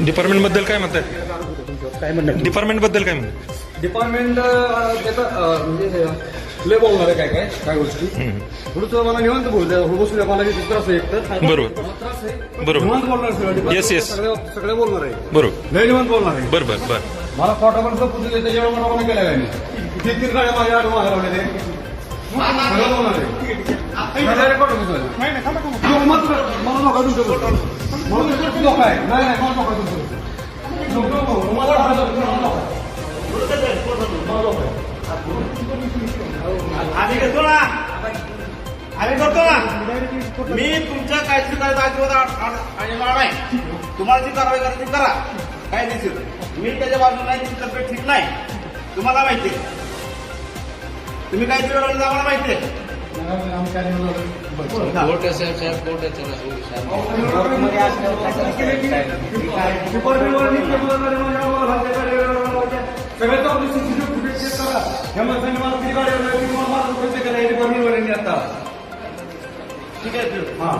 डिपार्टमेंटबद्दल काय म्हणताय काय म्हणणार डिपार्टमेंटबद्दल काय म्हणताय डिपार्टमेंट त्याचं अं, म्हणजे लय बोलणार आहे काय काय काय गोष्टी. थोडंसं मला निवांत बोलू द्या. बसू मला किती त्रास आहे एक तर. बरोबर. मला त्रास आहे. बरोबर. निवांत बोलणार सगळं. Yes, yes. सगळे सगळे बोलणार आहे. बरोबर. लय निवांत बोलणार आहे. बरं बरं बरं. मला पोटापर्यंत पुढे त्याच्या एवढं मोठा कोणी केला काय मी. तीन तीन गाड्या माझ्या आड मागे लावले ते. सगळं बोलणार आहे. माझ्या मत कर. मला नका तुमचं बोलतो. म्हणून लोक आहे नाही नाही मला लोक मला आम्ही करतो ना आम्ही करतो ना मी तुमच्या कायदेशीर करायचा अजिबात आणणार नाही. तुम्हाला जी कारवाई करायची करा. काय दिसेल मी त्याच्या बाजूला नाही तुमची तब्येत ठीक नाही. तुम्हाला माहिती आहे. तुम्ही काय दिलं आम्हाला माहिती आहे. डिपार्टमेंटवर नित्य बोलणारे माझ्या आम्हाला भाषा गाड्या सगळ्यात आपली CCTV footage check करा. ह्या माणसाने मला किती गाड्या लावल्या, किती मला मारलं, पैसे केले, हे डिपार्टमेंटवाल्यांनी आता. ठीक आहे हा.